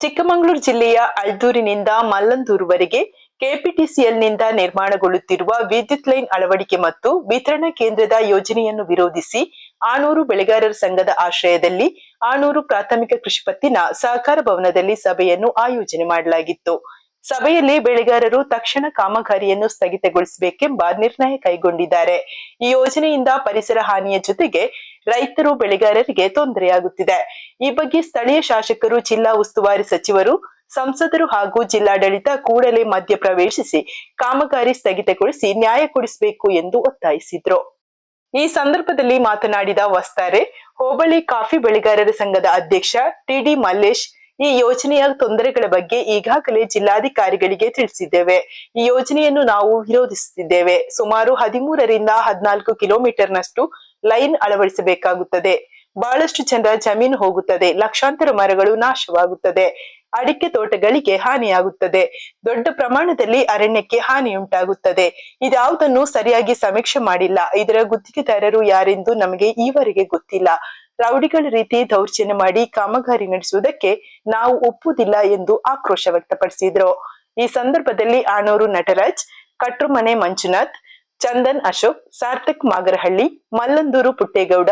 ಚಿಕ್ಕಮಗಳೂರು ಜಿಲ್ಲೆಯ ಅಳ್ದೂರಿನಿಂದ ಮಲ್ಲಂದೂರುವರೆಗೆ ಕೆಪಿಟಿಸಿಎಲ್ನಿಂದ ನಿರ್ಮಾಣಗೊಳ್ಳುತ್ತಿರುವ ವಿದ್ಯುತ್ ಲೈನ್ ಅಳವಡಿಕೆ ಮತ್ತು ವಿತರಣಾ ಕೇಂದ್ರದ ಯೋಜನೆಯನ್ನು ವಿರೋಧಿಸಿ ಆನೂರು ಬೆಳೆಗಾರರ ಸಂಘದ ಆಶ್ರಯದಲ್ಲಿ ಆನೂರು ಪ್ರಾಥಮಿಕ ಕೃಷಿ ಪತ್ತಿನ ಸಹಕಾರ ಭವನದಲ್ಲಿ ಸಭೆಯನ್ನು ಆಯೋಜನೆ ಮಾಡಲಾಗಿತ್ತು. ಸಭೆಯಲ್ಲಿ ಬೆಳೆಗಾರರು ತಕ್ಷಣ ಕಾಮಗಾರಿಯನ್ನು ಸ್ಥಗಿತಗೊಳಿಸಬೇಕೆಂಬ ನಿರ್ಣಯ ಕೈಗೊಂಡಿದ್ದಾರೆ. ಈ ಯೋಜನೆಯಿಂದ ಪರಿಸರ ಹಾನಿಯ ಜೊತೆಗೆ ರೈತರು ಬೆಳೆಗಾರರಿಗೆ ತೊಂದರೆಯಾಗುತ್ತಿದೆ. ಈ ಬಗ್ಗೆ ಸ್ಥಳೀಯ ಶಾಸಕರು, ಜಿಲ್ಲಾ ಉಸ್ತುವಾರಿ ಸಚಿವರು, ಸಂಸದರು ಹಾಗೂ ಜಿಲ್ಲಾಡಳಿತ ಕೂಡಲೇ ಮಧ್ಯ ಪ್ರವೇಶಿಸಿ ಕಾಮಗಾರಿ ಸ್ಥಗಿತಗೊಳಿಸಿ ನ್ಯಾಯ ಕೊಡಿಸಬೇಕು ಎಂದು ಒತ್ತಾಯಿಸಿದ್ರು. ಈ ಸಂದರ್ಭದಲ್ಲಿ ಮಾತನಾಡಿದ ವಸ್ತಾರೆ, ಹೋಬಳಿ ಕಾಫಿ ಬೆಳೆಗಾರರ ಸಂಘದ ಅಧ್ಯಕ್ಷ ಟಿಡಿ ಮಲ್ಲೇಶ್ ಈ ಯೋಜನೆಯ ತೊಂದರೆಗಳ ಬಗ್ಗೆ ಈಗಾಗಲೇ ಜಿಲ್ಲಾಧಿಕಾರಿಗಳಿಗೆ ತಿಳಿಸಿದ್ದೇವೆ. ಈ ಯೋಜನೆಯನ್ನು ನಾವು ವಿರೋಧಿಸುತ್ತಿದ್ದೇವೆ. ಸುಮಾರು ಹದಿಮೂರರಿಂದ ಹದಿನಾಲ್ಕು ಕಿಲೋಮೀಟರ್ನಷ್ಟು ಲೈನ್ ಅಳವಡಿಸಬೇಕಾಗುತ್ತದೆ. ಬಹಳಷ್ಟು ಜನರ ಜಮೀನು ಹೋಗುತ್ತದೆ. ಲಕ್ಷಾಂತರ ಮರಗಳು ನಾಶವಾಗುತ್ತದೆ. ಅಡಿಕೆ ತೋಟಗಳಿಗೆ ಹಾನಿಯಾಗುತ್ತದೆ. ದೊಡ್ಡ ಪ್ರಮಾಣದಲ್ಲಿ ಅರಣ್ಯಕ್ಕೆ ಹಾನಿಯುಂಟಾಗುತ್ತದೆ. ಇದ್ಯಾವುದನ್ನು ಸರಿಯಾಗಿ ಸಮೀಕ್ಷೆ ಮಾಡಿಲ್ಲ. ಇದರ ಗುತ್ತಿಗೆದಾರರು ಯಾರೆಂದು ನಮಗೆ ಈವರೆಗೆ ಗೊತ್ತಿಲ್ಲ. ರೌಡಿಗಳ ರೀತಿ ದೌರ್ಜನ್ಯ ಮಾಡಿ ಕಾಮಗಾರಿ ನಡೆಸುವುದಕ್ಕೆ ನಾವು ಒಪ್ಪುವುದಿಲ್ಲ ಎಂದು ಆಕ್ರೋಶ ವ್ಯಕ್ತಪಡಿಸಿದ್ರು. ಈ ಸಂದರ್ಭದಲ್ಲಿ ಆಣೂರು ನಟರಾಜ್ ಕಟ್ರುಮನೆ ಮಂಜುನಾಥ್, ಚಂದನ್ ಅಶೋಕ್, ಸಾರ್ಥಕ್ ಮಾಗರಹಳ್ಳಿ, ಮಲ್ಲಂದೂರು ಪುಟ್ಟೇಗೌಡ,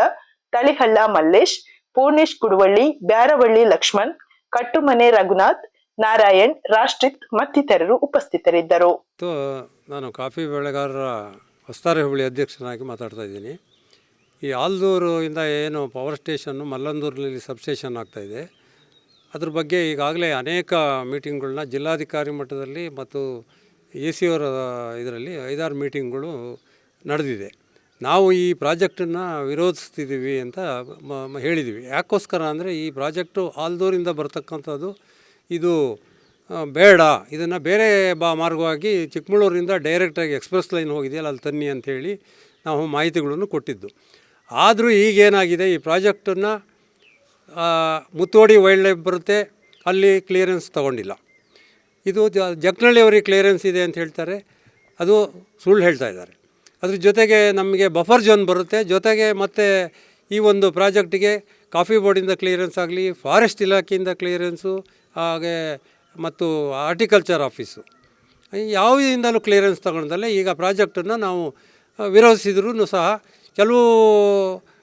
ತಳಿಹಳ್ಳ ಮಲ್ಲೇಶ್, ಪೂರ್ಣೇಶ್ ಕುಡುವಳ್ಳಿ, ಬ್ಯಾರವಳ್ಳಿ ಲಕ್ಷ್ಮಣ್, ಕಟ್ಟುಮನೆ ರಘುನಾಥ್, ನಾರಾಯಣ್, ರಾಷ್ಟ್ರಿತ್ ಮತ್ತಿತರರು ಉಪಸ್ಥಿತರಿದ್ದರು. ನಾನು ಕಾಫಿ ಬೆಳೆಗಾರರ ಹೊಸ್ತಾರೆ ಹುಬ್ಬಳ್ಳಿ ಅಧ್ಯಕ್ಷನಾಗಿ ಮಾತಾಡ್ತಾ ಇದ್ದೀನಿ. ಈ ಆಲ್ದೂರು ಇಂದ ಏನು ಪವರ್ ಸ್ಟೇಷನ್ನು ಮಲ್ಲಂದೂರಿನಲ್ಲಿ ಸಬ್ಸ್ಟೇಷನ್ ಆಗ್ತಾಯಿದೆ ಅದ್ರ ಬಗ್ಗೆ ಈಗಾಗಲೇ ಅನೇಕ ಮೀಟಿಂಗ್ಗಳನ್ನ ಜಿಲ್ಲಾಧಿಕಾರಿ ಮಟ್ಟದಲ್ಲಿ ಮತ್ತು ಎ ಸಿ ಅವರ ಇದರಲ್ಲಿ ಐದಾರು ಮೀಟಿಂಗ್ಗಳು ನಡೆದಿದೆ. ನಾವು ಈ ಪ್ರಾಜೆಕ್ಟನ್ನು ವಿರೋಧಿಸ್ತಿದ್ದೀವಿ ಅಂತ ಹೇಳಿದ್ದೀವಿ. ಯಾಕೋಸ್ಕರ ಅಂದರೆ ಈ ಪ್ರಾಜೆಕ್ಟು ಆಲ್ದೂರಿಂದ ಬರ್ತಕ್ಕಂಥದ್ದು ಇದು ಬೇಡ. ಇದನ್ನು ಬೇರೆ ಬಾ, ಮಾರ್ಗವಾಗಿ ಚಿಕ್ಕಮಗಳೂರಿಂದ ಡೈರೆಕ್ಟಾಗಿ ಎಕ್ಸ್ಪ್ರೆಸ್ ಲೈನ್ ಹೋಗಿದೆಯಲ್ಲ, ಅಲ್ಲಿ ತನ್ನಿ ಅಂಥೇಳಿ ನಾವು ಮಾಹಿತಿಗಳನ್ನು ಕೊಟ್ಟಿದ್ದು. ಆದರೂ ಈಗೇನಾಗಿದೆ, ಈ ಪ್ರಾಜೆಕ್ಟನ್ನು ಮುತ್ತೋಡಿ ವೈಲ್ಡ್ ಲೈಫ್ ಬರುತ್ತೆ, ಅಲ್ಲಿ ಕ್ಲಿಯರೆನ್ಸ್ ತಗೊಂಡಿಲ್ಲ. ಇದು ಜ ಜಗ್ನಳ್ಳಿಯವರಿಗೆ ಕ್ಲಿಯರೆನ್ಸ್ ಇದೆ ಅಂತ ಹೇಳ್ತಾರೆ, ಅದು ಸುಳ್ಳು ಹೇಳ್ತಾ ಇದ್ದಾರೆ. ಅದ್ರ ಜೊತೆಗೆ ನಮಗೆ ಬಫರ್ ಜೋನ್ ಬರುತ್ತೆ, ಜೊತೆಗೆ ಮತ್ತೆ ಈ ಒಂದು ಪ್ರಾಜೆಕ್ಟಿಗೆ ಕಾಫಿ ಬೋರ್ಡಿಂದ ಕ್ಲಿಯರೆನ್ಸ್ ಆಗಲಿ, ಫಾರೆಸ್ಟ್ ಇಲಾಖೆಯಿಂದ ಕ್ಲಿಯರೆನ್ಸು, ಹಾಗೆ ಮತ್ತು ಆರ್ಟಿಕಲ್ಚರ್ ಆಫೀಸು. ಯಾವುದಿಂದಲೂ ಕ್ಲಿಯರೆನ್ಸ್ ತಗೊಂಡಲ್ಲೇ ಈಗ ಪ್ರಾಜೆಕ್ಟನ್ನು ನಾವು ವಿರೋಧಿಸಿದ್ರೂ ಸಹ ಕೆಲವು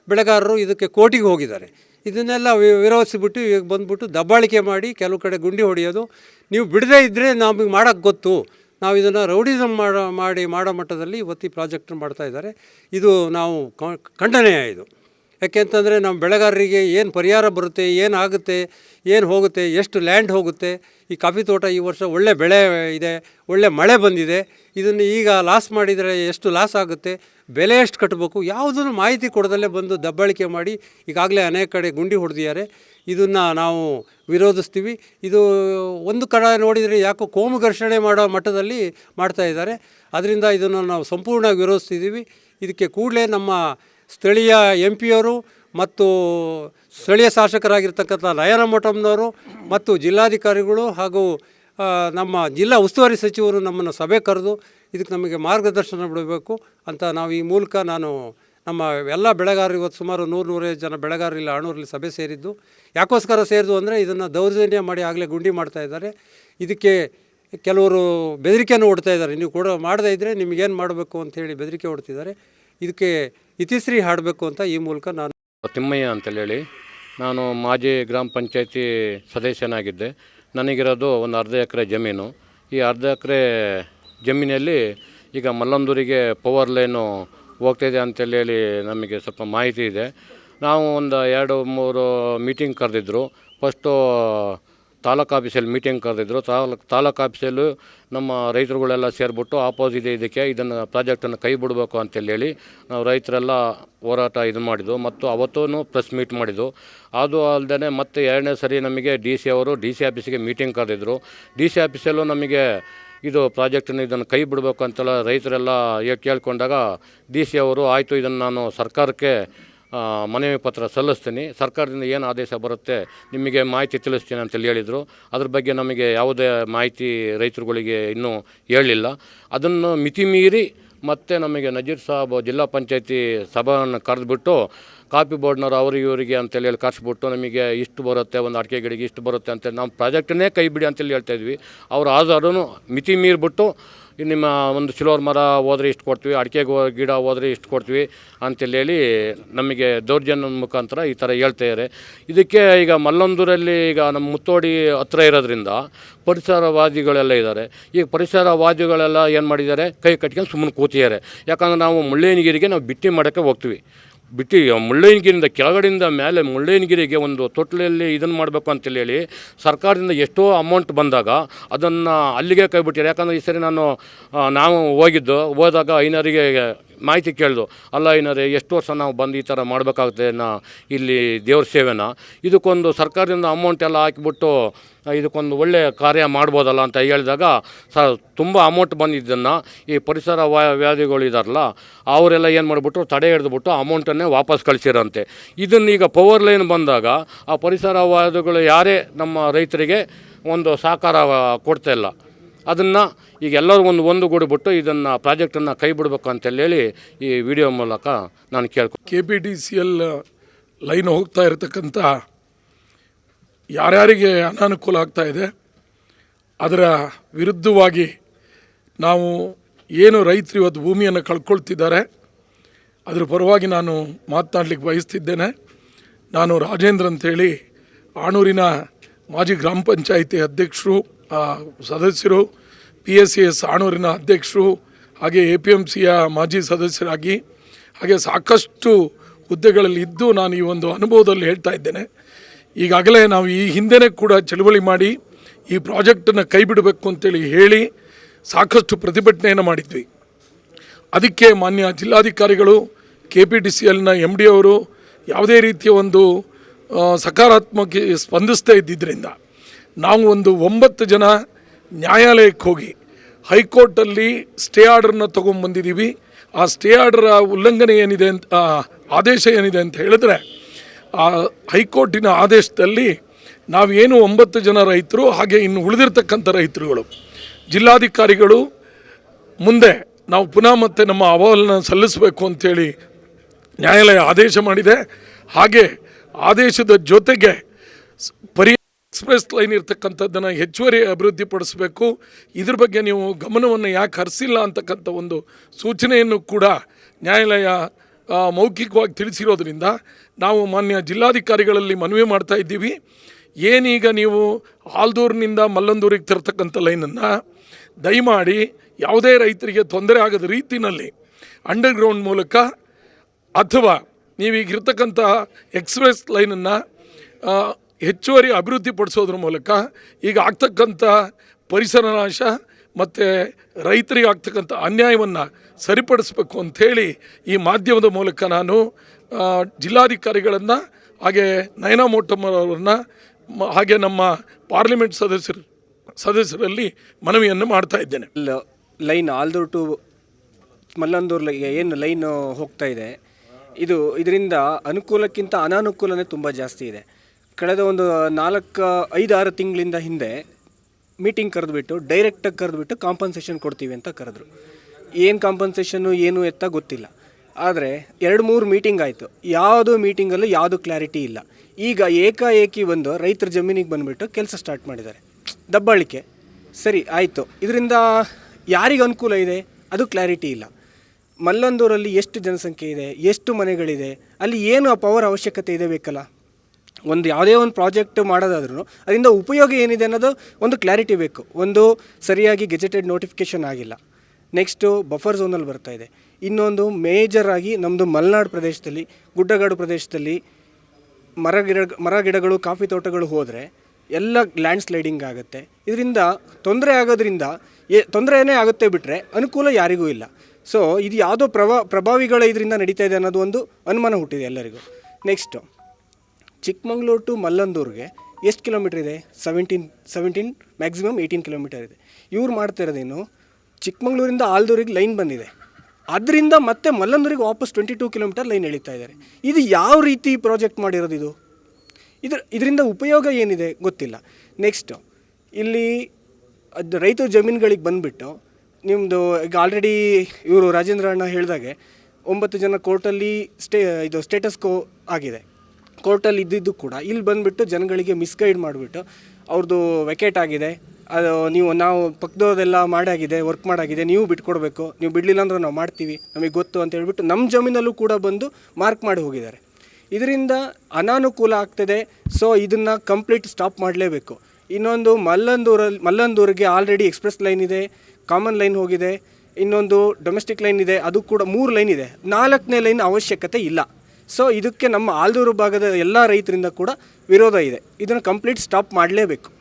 ಬೆಳೆಗಾರರು ಇದಕ್ಕೆ ಕೋಟಿಗೆ ಹೋಗಿದ್ದಾರೆ. ಇದನ್ನೆಲ್ಲ ವಿರೋಧಿಸಿಬಿಟ್ಟು ಈಗ ಬಂದುಬಿಟ್ಟು ದಬ್ಬಾಳಿಕೆ ಮಾಡಿ ಕೆಲವು ಕಡೆ ಗುಂಡಿ ಹೊಡೆಯೋದು. ನೀವು ಬಿಡದೇ ಇದ್ದರೆ ನಮಗೆ ಮಾಡೋಕ್ಕೆ ಗೊತ್ತು. ನಾವು ಇದನ್ನು ರೌಡಿಸಮ್ ಮಾಡೋ, ಮಾಡಿ ಮಾಡೋ ಮಟ್ಟದಲ್ಲಿ ಇವತ್ತು ಈ ಪ್ರಾಜೆಕ್ಟ್ ಮಾಡ್ತಾ ಇದ್ದಾರೆ. ಇದು ನಾವು ಖಂಡನೆಯ ಖಂಡನೀಯ ಇದು. ಯಾಕೆಂತಂದರೆ ನಮ್ಮ ಬೆಳೆಗಾರರಿಗೆ ಏನು ಪರಿಹಾರ ಬರುತ್ತೆ ಏನಾಗುತ್ತೆ ಏನು ಹೋಗುತ್ತೆ, ಎಷ್ಟು ಲ್ಯಾಂಡ್ ಹೋಗುತ್ತೆ, ಈ ಕಾಫಿ ತೋಟ ಈ ವರ್ಷ ಒಳ್ಳೆ ಬೆಳೆ ಇದೆ, ಒಳ್ಳೆ ಮಳೆ ಬಂದಿದೆ, ಇದನ್ನು ಈಗ ಲಾಸ್ ಮಾಡಿದರೆ ಎಷ್ಟು ಲಾಸ್ ಆಗುತ್ತೆ, ಬೆಲೆ ಎಷ್ಟು ಕಟ್ಟಬೇಕು ಯಾವುದನ್ನು ಮಾಹಿತಿ ಕೊಡದಲ್ಲೇ ಬಂದು ದಬ್ಬಾಳಿಕೆ ಮಾಡಿ ಈಗಾಗಲೇ ಅನೇಕ ಕಡೆ ಗುಂಡಿ ಹೊಡೆದಿದ್ದಾರೆ. ಇದನ್ನು ನಾವು ವಿರೋಧಿಸ್ತೀವಿ. ಇದು ಒಂದು ಕಡೆ ನೋಡಿದರೆ ಯಾಕೋ ಕೋಮು ಘರ್ಷಣೆ ಮಾಡೋ ಮಟ್ಟದಲ್ಲಿ ಮಾಡ್ತಾ ಇದ್ದಾರೆ. ಅದರಿಂದ ಇದನ್ನು ನಾವು ಸಂಪೂರ್ಣವಾಗಿ ವಿರೋಧಿಸ್ತಿದ್ದೀವಿ. ಇದಕ್ಕೆ ಕೂಡಲೇ ನಮ್ಮ ಸ್ಥಳೀಯ ಎಂ ಪಿಯವರು ಮತ್ತು ಸ್ಥಳೀಯ ಶಾಸಕರಾಗಿರ್ತಕ್ಕಂಥ ನಯನಮಠಮ್ನವರು ಮತ್ತು ಜಿಲ್ಲಾಧಿಕಾರಿಗಳು ಹಾಗೂ ನಮ್ಮ ಜಿಲ್ಲಾ ಉಸ್ತುವಾರಿ ಸಚಿವರು ನಮ್ಮನ್ನು ಸಭೆ ಕರೆದು ಇದಕ್ಕೆ ನಮಗೆ ಮಾರ್ಗದರ್ಶನ ಬಿಡಬೇಕು ಅಂತ ನಾವು ಈ ಮೂಲಕ ನಾನು ನಮ್ಮ ಎಲ್ಲ ಬೆಳೆಗಾರರು ಇವತ್ತು ಸುಮಾರು ನೂರು ನೂರೈದು ಜನ ಬೆಳೆಗಾರರು ಇಲ್ಲ ಆಣೂರಲ್ಲಿ ಸಭೆ ಸೇರಿದ್ದು. ಯಾಕೋಸ್ಕರ ಸೇರಿದ್ದು ಅಂದರೆ ಇದನ್ನು ದೌರ್ಜನ್ಯ ಮಾಡಿ ಆಗಲೇ ಗುಂಡಿ ಮಾಡ್ತಾ ಇದ್ದಾರೆ. ಇದಕ್ಕೆ ಕೆಲವರು ಬೆದರಿಕೆಯನ್ನು ಇದ್ದಾರೆ. ನೀವು ಕೂಡ ಮಾಡದೇ ಇದ್ದರೆ ನಿಮಗೇನು ಮಾಡಬೇಕು ಅಂತೇಳಿ ಬೆದರಿಕೆ ಹೊಡ್ತಿದ್ದಾರೆ. ಇದಕ್ಕೆ ಇತಿಶ್ರೀ ಹಾಡಬೇಕು ಅಂತ ಈ ಮೂಲಕ ನಾನು ತಿಮ್ಮಯ್ಯ ಅಂತೇಳಿ ಹೇಳಿ. ನಾನು ಮಾಜಿ ಗ್ರಾಮ ಪಂಚಾಯತಿ ಸದಸ್ಯನಾಗಿದ್ದೆ. ನನಗಿರೋದು ಒಂದು ಅರ್ಧ ಎಕರೆ ಜಮೀನು. ಈ ಅರ್ಧ ಎಕರೆ ಜಮೀನಲ್ಲಿ ಈಗ ಮಲ್ಲಂದೂರಿಗೆ ಪವರ್ ಲೈನು ಹೋಗ್ತಾಯಿದೆ ಅಂತೇಳಿ ಹೇಳಿ ನಮಗೆ ಸ್ವಲ್ಪ ಮಾಹಿತಿ ಇದೆ. ನಾವು ಒಂದು ಎರಡು ಮೂರು ಮೀಟಿಂಗ್ ಕರೆದಿದ್ರು. ಫಸ್ಟು ತಾಲೂಕು ಆಫೀಸಲ್ಲಿ ಮೀಟಿಂಗ್ ಕರೆದಿದ್ರು. ತಾಲೂಕು ತಾಲೂಕು ಆಫೀಸಲ್ಲೂ ನಮ್ಮ ರೈತರುಗಳೆಲ್ಲ ಸೇರಿಬಿಟ್ಟು ಆಪೋಸಿಟ್ ಇದಕ್ಕೆ ಇದನ್ನು ಪ್ರಾಜೆಕ್ಟನ್ನು ಕೈ ಬಿಡಬೇಕು ಅಂತೇಳಿ ಹೇಳಿ ನಾವು ರೈತರೆಲ್ಲ ಹೋರಾಟ ಇದು ಮಾಡಿದ್ದು ಮತ್ತು ಅವತ್ತೂ ಪ್ರೆಸ್ ಮೀಟ್ ಮಾಡಿದ್ದು ಅದು ಅಲ್ಲದೆ ಮತ್ತೆ ಎರಡನೇ ಸರಿ ನಮಗೆ ಡಿ ಸಿ ಅವರು ಡಿ ಸಿ ಆಫೀಸಿಗೆ ಮೀಟಿಂಗ್ ಕರೆದಿದ್ರು. ಡಿ ಸಿ ಆಫೀಸಲ್ಲೂ ನಮಗೆ ಇದು ಪ್ರಾಜೆಕ್ಟನ್ನು ಇದನ್ನು ಕೈ ಬಿಡಬೇಕು ಅಂತೆಲ್ಲ ರೈತರೆಲ್ಲ ಕೇಳಿಕೊಂಡಾಗ ಡಿ ಸಿ ಅವರು ಆಯಿತು ಇದನ್ನು ನಾನು ಸರ್ಕಾರಕ್ಕೆ ಮನವಿ ಪತ್ರ ಸಲ್ಲಿಸ್ತೀನಿ. ಸರ್ಕಾರದಿಂದ ಏನು ಆದೇಶ ಬರುತ್ತೆ ನಿಮಗೆ ಮಾಹಿತಿ ತಿಳಿಸ್ತೀನಿ ಅಂತೇಳಿ ಹೇಳಿದರು. ಅದ್ರ ಬಗ್ಗೆ ನಮಗೆ ಯಾವುದೇ ಮಾಹಿತಿ ರೈತರುಗಳಿಗೆ ಇನ್ನೂ ಹೇಳಿಲ್ಲ. ಅದನ್ನು ಮಿತಿ ಮೀರಿ ಮತ್ತು ನಮಗೆ ನಜೀರ್ ಸಾಬ್ ಜಿಲ್ಲಾ ಪಂಚಾಯತಿ ಸಭೆಯನ್ನು ಕರೆದುಬಿಟ್ಟು ಕಾಪಿ ಬೋರ್ಡ್ನವ್ರು ಅವರು ಇವರಿಗೆ ಅಂತೇಳಿ ಹೇಳಿ ಕರೆಸ್ಬಿಟ್ಟು ನಮಗೆ ಇಷ್ಟು ಬರುತ್ತೆ, ಒಂದು ಅಡಿಕೆ ಗಿಡಗೆ ಇಷ್ಟು ಬರುತ್ತೆ ಅಂತೇಳಿ ನಾವು ಪ್ರಾಜೆಕ್ಟನ್ನೇ ಕೈ ಬಿಡಿ ಅಂತೇಳಿ ಹೇಳ್ತಾ ಇದ್ವಿ. ಅವ್ರು ಆದರೂ ಮಿತಿ ಮೀರಿಬಿಟ್ಟು ಈ ನಿಮ್ಮ ಒಂದು ಸಿಲೋರ್ ಮರ ಹೋದರೆ ಇಷ್ಟು ಕೊಡ್ತೀವಿ, ಅಡಿಕೆ ಗಿಡ ಹೋದರೆ ಇಷ್ಟು ಕೊಡ್ತೀವಿ ಅಂತೇಳಿ ನಮಗೆ ದೌರ್ಜನ್ಯ ಮುಖಾಂತರ ಈ ಥರ ಹೇಳ್ತಾ ಇದ್ದಾರೆ. ಇದಕ್ಕೆ ಈಗ ಮಲ್ಲೊಂದೂರಲ್ಲಿ ಈಗ ನಮ್ಮ ಮುತ್ತೋಡಿ ಹತ್ರ ಇರೋದ್ರಿಂದ ಪರಿಸರವಾದಿಗಳೆಲ್ಲ ಇದ್ದಾರೆ. ಈಗ ಪರಿಸರವಾದಿಗಳೆಲ್ಲ ಏನು ಮಾಡಿದ್ದಾರೆ? ಕೈ ಕಟ್ಕೊಂಡು ಸುಮ್ಮನೆ ಕೂತಿದ್ದಾರೆ. ಯಾಕಂದ್ರೆ ನಾವು ಮುಳ್ಳಯ್ಯನಗಿರಿಗೆ ನಾವು ಬಿಟ್ಟಿ ಮಾಡೋಕ್ಕೆ ಹೋಗ್ತೀವಿ. ಬಿಟ್ಟು ಮುಳ್ಳಯ್ಯನಗಿರಿಯಿಂದ ಕೆಳಗಡೆಯಿಂದ ಮೇಲೆ ಮುಳ್ಳಯ್ಯನಗಿರಿಗೆ ಒಂದು ತೊಟ್ಲಲ್ಲಿ ಇದನ್ನು ಮಾಡಬೇಕು ಅಂತೇಳಿ ಹೇಳಿ ಸರ್ಕಾರದಿಂದ ಎಷ್ಟೋ ಅಮೌಂಟ್ ಬಂದಾಗ ಅದನ್ನು ಅಲ್ಲಿಗೆ ಕೈ ಬಿಟ್ಟಿದ್ದಾರೆ ಯಾಕಂದರೆ ಈ ಸರಿ ನಾನು ನಾವು ಹೋಗಿದ್ದು, ಹೋದಾಗ ಐನರಿಗೆ ಮಾಹಿತಿ ಕೇಳಿದು, ಅಲ್ಲ ಏನಾದ್ರೆ ಎಷ್ಟು ವರ್ಷ ನಾವು ಬಂದು ಈ ಥರ ಮಾಡಬೇಕಾಗುತ್ತೆ ನಾ ಇಲ್ಲಿ ದೇವ್ರ ಸೇವೆನ? ಇದಕ್ಕೊಂದು ಸರ್ಕಾರದಿಂದ ಅಮೌಂಟ್ ಎಲ್ಲ ಹಾಕಿಬಿಟ್ಟು ಇದಕ್ಕೊಂದು ಒಳ್ಳೆಯ ಕಾರ್ಯ ಮಾಡ್ಬೋದಲ್ಲ? ಅಂತ ಹೇಳಿದಾಗ ಸ ತುಂಬ ಅಮೌಂಟ್ ಬಂದಿದ್ದನ್ನು ಈ ಪರಿಸರ ವಾ ವ್ಯಾಧಿಗಳು ಇದಾರಲ್ಲ, ಅವರೆಲ್ಲ ಏನು ಮಾಡಿಬಿಟ್ರು, ತಡೆ ಹಿಡಿದ್ಬಿಟ್ಟು ಅಮೌಂಟನ್ನೇ ವಾಪಸ್ ಕಳಿಸಿರಂತೆ. ಇದನ್ನು ಈಗ ಪವರ್ ಲೈನ್ ಬಂದಾಗ, ಆ ಪರಿಸರವಾದಿಗಳು ಯಾರೇ ನಮ್ಮ ರೈತರಿಗೆ ಒಂದು ಸಹಕಾರ ಕೊಡ್ತಾ ಇಲ್ಲ. ಅದನ್ನು ಈಗ ಎಲ್ಲರೂ ಒಂದು ಒಂದು ಗೂಡಿಬಿಟ್ಟು ಇದನ್ನು ಪ್ರಾಜೆಕ್ಟನ್ನು ಕೈ ಬಿಡಬೇಕು ಅಂತೇಳಿ ಹೇಳಿ ಈ ವಿಡಿಯೋ ಮೂಲಕ ನಾನು ಕೇಳ್ಕೊ K P D C L line ಹೋಗ್ತಾ ಇರತಕ್ಕಂಥ ಯಾರ್ಯಾರಿಗೆ ಅನಾನುಕೂಲ ಆಗ್ತಾ ಇದೆ, ಅದರ ವಿರುದ್ಧವಾಗಿ ನಾವು ಏನು ರೈತರು ಇವತ್ತು ಭೂಮಿಯನ್ನು ಕಳ್ಕೊಳ್ತಿದ್ದಾರೆ, ಅದರ ಪರವಾಗಿ ನಾನು ಮಾತನಾಡಲಿಕ್ಕೆ ಬಯಸ್ತಿದ್ದೇನೆ. ನಾನು ರಾಜೇಂದ್ರ ಅಂತೇಳಿ ಆಣೂರಿನ ಮಾಜಿ ಗ್ರಾಮ ಪಂಚಾಯಿತಿ ಅಧ್ಯಕ್ಷರು ಸದಸ್ಯರು ಪಿ ಎಸ್ ಸಿ ಎಸ್ ಆಣೂರಿನ ಅಧ್ಯಕ್ಷರು, ಹಾಗೆ ಎ ಪಿ ಎಂ ಸಿಯ ಮಾಜಿ ಸದಸ್ಯರಾಗಿ, ಹಾಗೆ ಸಾಕಷ್ಟು ಹುದ್ದೆಗಳಲ್ಲಿ ಇದ್ದು ನಾನು ಈ ಒಂದು ಅನುಭವದಲ್ಲಿ ಹೇಳ್ತಾ ಇದ್ದೇನೆ. ಈಗಾಗಲೇ ನಾವು ಈ ಹಿಂದೆನೇ ಕೂಡ ಚಳುವಳಿ ಮಾಡಿ ಈ ಪ್ರಾಜೆಕ್ಟನ್ನು ಕೈ ಬಿಡಬೇಕು ಅಂತೇಳಿ ಹೇಳಿ ಸಾಕಷ್ಟು ಪ್ರತಿಭಟನೆಯನ್ನು ಮಾಡಿದ್ವಿ. ಅದಕ್ಕೆ ಮಾನ್ಯ ಜಿಲ್ಲಾಧಿಕಾರಿಗಳು ಕೆ ಪಿ ಡಿ ಸಿ ಎಲ್ನ ಎಂ ಡಿ ಅವರು ಯಾವುದೇ ರೀತಿಯ ಒಂದು ಸಕಾರಾತ್ಮಕ ಸ್ಪಂದಿಸ್ತಾ ಇದ್ದಿದ್ದರಿಂದ ನಾವು ಒಂದು ಒಂಬತ್ತು ಜನ ನ್ಯಾಯಾಲಯಕ್ಕೆ ಹೋಗಿ ಹೈಕೋರ್ಟಲ್ಲಿ ಸ್ಟೇ ಆರ್ಡರ್ನ ತೊಗೊಂಬಂದಿದ್ದೀವಿ ಆ ಸ್ಟೇ ಆರ್ಡರ್ ಉಲ್ಲಂಘನೆ ಏನಿದೆ ಅಂತ ಆದೇಶ ಏನಿದೆ ಅಂತ ಹೇಳಿದ್ರೆ, ಆ, ಹೈಕೋರ್ಟಿನ ಆದೇಶದಲ್ಲಿ ನಾವೇನು ಒಂಬತ್ತು ಜನ ರೈತರು, ಹಾಗೆ ಇನ್ನು ಉಳಿದಿರ್ತಕ್ಕಂಥ ರೈತರುಗಳು, ಜಿಲ್ಲಾಧಿಕಾರಿಗಳು ಮುಂದೆ ನಾವು ಪುನಃ ಮತ್ತೆ ನಮ್ಮ ಅಹವಾಲನ್ನ ಸಲ್ಲಿಸಬೇಕು ಅಂತೇಳಿ ನ್ಯಾಯಾಲಯ ಆದೇಶ ಮಾಡಿದೆ. ಹಾಗೆ ಆದೇಶದ ಜೊತೆಗೆ ಪರಿ ಎಕ್ಸ್ಪ್ರೆಸ್ ಲೈನ್ ಇರ್ತಕ್ಕಂಥದ್ದನ್ನು ಹೆಚ್ಚುವರಿ ಅಭಿವೃದ್ಧಿಪಡಿಸಬೇಕು. ಇದ್ರ ಬಗ್ಗೆ ನೀವು ಗಮನವನ್ನು ಯಾಕೆ ಹರಿಸಿಲ್ಲ ಅಂತಕ್ಕಂಥ ಒಂದು ಸೂಚನೆಯನ್ನು ಕೂಡ ನ್ಯಾಯಾಲಯ ಮೌಖಿಕವಾಗಿ ತಿಳಿಸಿರೋದ್ರಿಂದ ನಾವು ಮಾನ್ಯ ಜಿಲ್ಲಾಧಿಕಾರಿಗಳಲ್ಲಿ ಮನವಿ ಮಾಡ್ತಾ ಇದ್ದೀವಿ. ಏನೀಗ ನೀವು ಆಲ್ದೂರಿನಿಂದ ಮಲ್ಲಂದೂರಿಗೆ ತರ್ತಕ್ಕಂಥ ಲೈನನ್ನು ದಯಮಾಡಿ ಯಾವುದೇ ರೈತರಿಗೆ ತೊಂದರೆ ಆಗದ ರೀತಿಯಲ್ಲಿ ಅಂಡರ್ಗ್ರೌಂಡ್ ಮೂಲಕ ಅಥವಾ ನೀವೀಗ ಎಕ್ಸ್ಪ್ರೆಸ್ ಲೈನನ್ನು ಹೆಚ್ಚುವರಿ ಅಭಿವೃದ್ಧಿಪಡಿಸೋದ್ರ ಮೂಲಕ ಈಗ ಆಗ್ತಕ್ಕಂಥ ಪರಿಸರ ನಾಶ ಮತ್ತು ರೈತರಿಗೆ ಆಗ್ತಕ್ಕಂಥ ಅನ್ಯಾಯವನ್ನು ಸರಿಪಡಿಸಬೇಕು ಅಂಥೇಳಿ ಈ ಮಾಧ್ಯಮದ ಮೂಲಕ ನಾನು ಜಿಲ್ಲಾಧಿಕಾರಿಗಳನ್ನು ಹಾಗೆ ನಯನ ಮೋಟಮ್ಮರವ್ರನ್ನ ಹಾಗೆ ನಮ್ಮ ಪಾರ್ಲಿಮೆಂಟ್ ಸದಸ್ಯರು, ಸದಸ್ಯರಲ್ಲಿ ಮನವಿಯನ್ನು ಮಾಡ್ತಾ ಇದ್ದೇನೆ. ಲೈನ್ ಆಲ್ದೂರು ಟು ಮಲ್ಲಂದೂರ್ ಏನು ಲೈನ್ ಹೋಗ್ತಾ ಇದೆ. ಇದು ಇದರಿಂದ ಅನುಕೂಲಕ್ಕಿಂತ ಅನಾನುಕೂಲನೇ ತುಂಬ ಜಾಸ್ತಿ ಇದೆ. ಕಳೆದ ಒಂದು ನಾಲ್ಕು ಐದು ಆರು ತಿಂಗಳಿಂದ ಹಿಂದೆ ಮೀಟಿಂಗ್ ಕರೆದುಬಿಟ್ಟು ಡೈರೆಕ್ಟಾಗಿ ಕರೆದುಬಿಟ್ಟು ಕಾಂಪನ್ಸೇಷನ್ ಕೊಡ್ತೀವಿ ಅಂತ ಕರೆದ್ರು. ಏನು ಕಾಂಪನ್ಸೇಷನ್ನು ಏನು ಎತ್ತ ಗೊತ್ತಿಲ್ಲ. ಆದರೆ ಎರಡು ಮೂರು ಮೀಟಿಂಗ್ ಆಯಿತು. ಯಾವುದೋ ಮೀಟಿಂಗಲ್ಲೂ ಯಾವುದು ಕ್ಲಾರಿಟಿ ಇಲ್ಲ. ಈಗ ಏಕಾಏಕಿ ಬಂದು ರೈತರ ಜಮೀನಿಗೆ ಬಂದುಬಿಟ್ಟು ಕೆಲಸ ಸ್ಟಾರ್ಟ್ ಮಾಡಿದ್ದಾರೆ. ದಬ್ಬಾಳಿಕೆ. ಸರಿ, ಆಯಿತು. ಇದರಿಂದ ಯಾರಿಗೆ ಅನುಕೂಲ ಇದೆ? ಅದು ಕ್ಲಾರಿಟಿ ಇಲ್ಲ. ಮಲ್ಲಂದೂರಲ್ಲಿ ಎಷ್ಟು ಜನಸಂಖ್ಯೆ ಇದೆ? ಎಷ್ಟು ಮನೆಗಳಿದೆ? ಅಲ್ಲಿ ಏನು ಆ ಪವರ್ ಅವಶ್ಯಕತೆ ಇದೆ ಬೇಕಲ್ಲ? ಒಂದು ಯಾವುದೇ ಒಂದು ಪ್ರಾಜೆಕ್ಟ್ ಮಾಡೋದಾದ್ರೂ ಅದರಿಂದ ಉಪಯೋಗ ಏನಿದೆ ಅನ್ನೋದು ಒಂದು ಕ್ಲಾರಿಟಿ ಬೇಕು. ಒಂದು ಸರಿಯಾಗಿ ಗೆಜೆಟೆಡ್ ನೋಟಿಫಿಕೇಷನ್ ಆಗಿಲ್ಲ. ನೆಕ್ಸ್ಟು ಬಫರ್ ಝೋನಲ್ಲಿ ಬರ್ತಾ ಇದೆ. ಇನ್ನೊಂದು ಮೇಜರ್ ಆಗಿ ನಮ್ಮದು ಮಲೆನಾಡು ಪ್ರದೇಶದಲ್ಲಿ, ಗುಡ್ಡಗಾಡು ಪ್ರದೇಶದಲ್ಲಿ ಮರ ಗಿಡ, ಮರ ಗಿಡಗಳು, ಕಾಫಿ ತೋಟಗಳು ಹೋದರೆ ಎಲ್ಲ ಲ್ಯಾಂಡ್ ಸ್ಲೈಡಿಂಗ್ ಆಗುತ್ತೆ. ಇದರಿಂದ ತೊಂದರೆ ಆಗೋದ್ರಿಂದ ಏ ತೊಂದರೆನೇ ಆಗುತ್ತೆ ಬಿಟ್ಟರೆ ಅನುಕೂಲ ಯಾರಿಗೂ ಇಲ್ಲ. ಸೊ ಇದು ಯಾವುದೋ ಪ್ರಭಾ, ಪ್ರಭಾವಿಗಳ ಇದರಿಂದ ನಡೀತಾ ಇದೆ ಅನ್ನೋದು ಒಂದು ಅನುಮಾನ ಹುಟ್ಟಿದೆ ಎಲ್ಲರಿಗೂ. ನೆಕ್ಸ್ಟು ಚಿಕ್ಕಮಂಗ್ಳೂರು ಟು ಮಲ್ಲಂದೂರಿಗೆ ಎಷ್ಟು ಕಿಲೋಮೀಟ್ರ್ ಇದೆ? Seventeen seventeen maximum eighteen kilometre ಇದೆ. ಇವ್ರು ಮಾಡ್ತಾ ಇರೋದೇನು ಚಿಕ್ಕಮಂಗ್ಳೂರಿಂದ ಆಲ್ದೂರಿಗೆ ಲೈನ್ ಬಂದಿದೆ. ಅದರಿಂದ ಮತ್ತೆ ಮಲ್ಲಂದೂರಿಗೆ ವಾಪಸ್ ಟ್ವೆಂಟಿ ಟೂ ಕಿಲೋಮೀಟರ್ ಲೈನ್ ಎಳಿತಾ ಇದ್ದಾರೆ. ಇದು ಯಾವ ರೀತಿ ಪ್ರಾಜೆಕ್ಟ್ ಮಾಡಿರೋದು ಇದು? ಇದ್ರ, ಇದರಿಂದ ಉಪಯೋಗ ಏನಿದೆ ಗೊತ್ತಿಲ್ಲ. ನೆಕ್ಸ್ಟು ಇಲ್ಲಿ ಅದು ರೈತರ ಜಮೀನುಗಳಿಗೆ ಬಂದುಬಿಟ್ಟು ನಿಮ್ಮದು ಈಗ ಆಲ್ರೆಡಿ ಇವರು ರಾಜೇಂದ್ರ ಅಣ್ಣ ಹೇಳಿದಾಗೆ, ಒಂಬತ್ತು ಜನ ಕೋರ್ಟಲ್ಲಿ ಸ್ಟೇ, ಇದು ಸ್ಟೇಟಸ್ ಕೋ ಆಗಿದೆ. ಕೋರ್ಟಲ್ಲಿ ಇದ್ದಿದ್ದು ಕೂಡ ಇಲ್ಲಿ ಬಂದುಬಿಟ್ಟು ಜನಗಳಿಗೆ ಮಿಸ್ಗೈಡ್ ಮಾಡಿಬಿಟ್ಟು ಅವ್ರದ್ದು ವೆಕೇಟ್ ಆಗಿದೆ. ಅದು ನೀವು ನಾವು ಪಕ್ಕದವ್ರದೆಲ್ಲ ಮಾಡಾಗಿದೆ ವರ್ಕ್ ಮಾಡಾಗಿದೆ, ನೀವು ಬಿಟ್ಕೊಡ್ಬೇಕು, ನೀವು ಬಿಡಲಿಲ್ಲ ಅಂದ್ರೆ ನಾವು ಮಾಡ್ತೀವಿ, ನಮಗೆ ಗೊತ್ತು ಅಂತ ಹೇಳ್ಬಿಟ್ಟು ನಮ್ಮ ಜಮೀನಲ್ಲೂ ಕೂಡ ಬಂದು ಮಾರ್ಕ್ ಮಾಡಿ ಹೋಗಿದ್ದಾರೆ. ಇದರಿಂದ ಅನಾನುಕೂಲ ಆಗ್ತದೆ ಸೊ ಇದನ್ನು ಕಂಪ್ಲೀಟ್ ಸ್ಟಾಪ್ ಮಾಡಲೇಬೇಕು. ಇನ್ನೊಂದು ಮಲ್ಲಂದೂರಲ್ಲಿ ಮಲ್ಲಂದೂರಿಗೆ ಆಲ್ರೆಡಿ ಎಕ್ಸ್ಪ್ರೆಸ್ ಲೈನ್ ಇದೆ ಕಾಮನ್ ಲೈನ್ ಹೋಗಿದೆ, ಇನ್ನೊಂದು ಡೊಮೆಸ್ಟಿಕ್ ಲೈನ್ ಇದೆ, ಅದು ಕೂಡ ಮೂರು ಲೈನ್ ಇದೆ. ನಾಲ್ಕನೇ ಲೈನ್ ಅವಶ್ಯಕತೆ ಇಲ್ಲ. ಸೊ ಇದಕ್ಕೆ ನಮ್ಮ ಆಲ್ದೂರು ಭಾಗದ ಎಲ್ಲ ರೈತರಿಂದ ಕೂಡ ವಿರೋಧ ಇದೆ. ಇದನ್ನು ಕಂಪ್ಲೀಟ್ ಸ್ಟಾಪ್ ಮಾಡಲೇಬೇಕು.